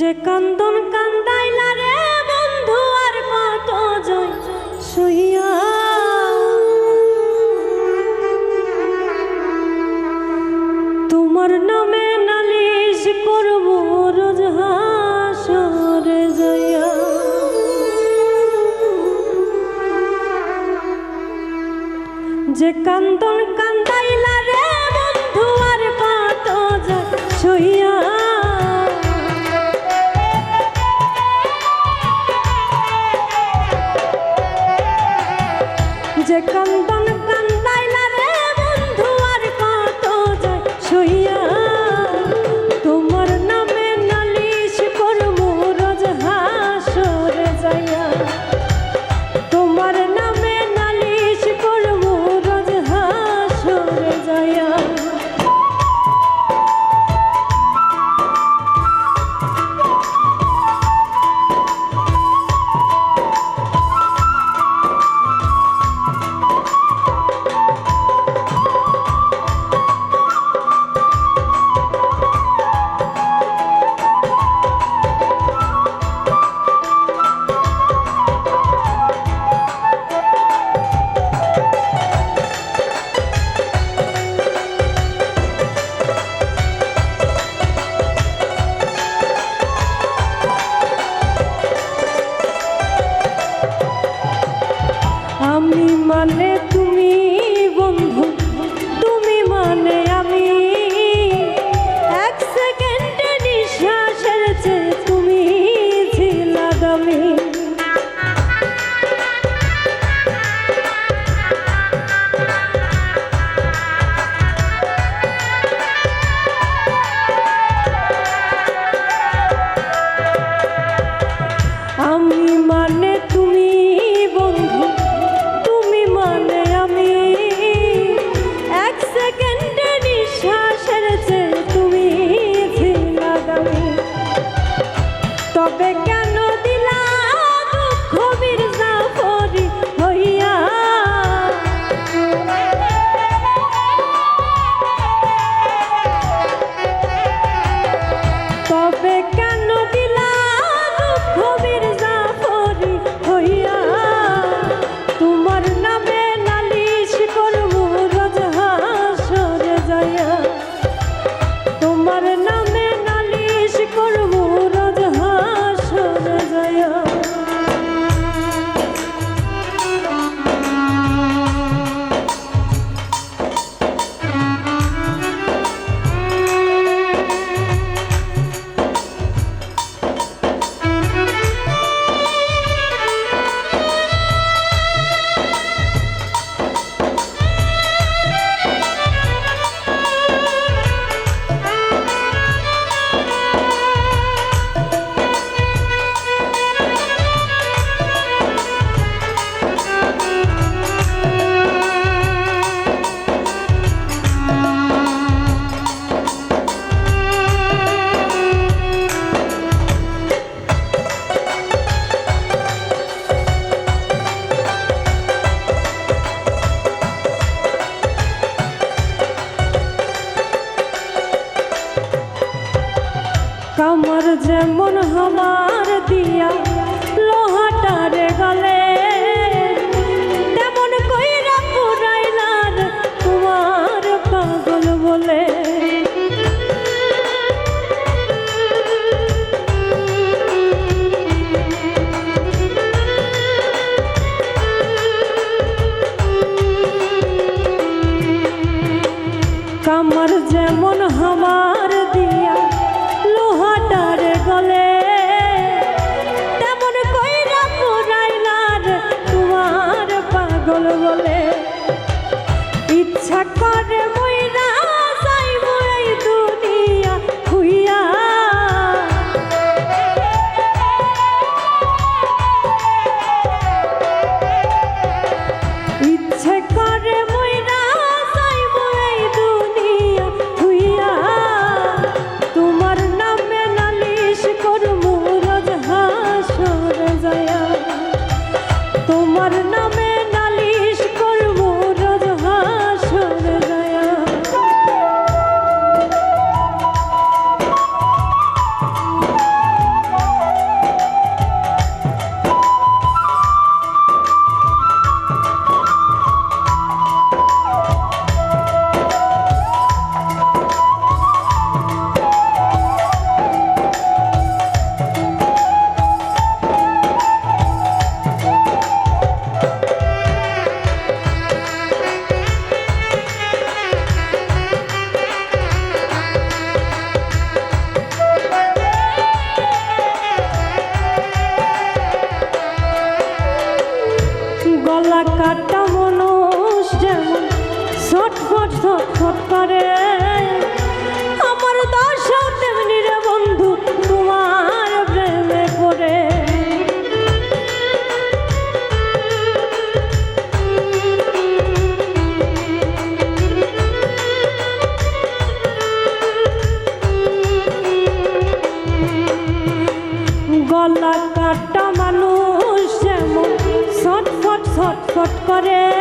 যে কান্দন কান্দাইলা রে বন্ধু, আর কত জয় সহিয়া তোমার নামে নালিশ করব রোজ হাসরে জয়া। যে কান্দন second ছটফট করে আমার বন্ধু পড়ে। গলা কাটা মানুষ যেমন ছটফট ছটফট করে।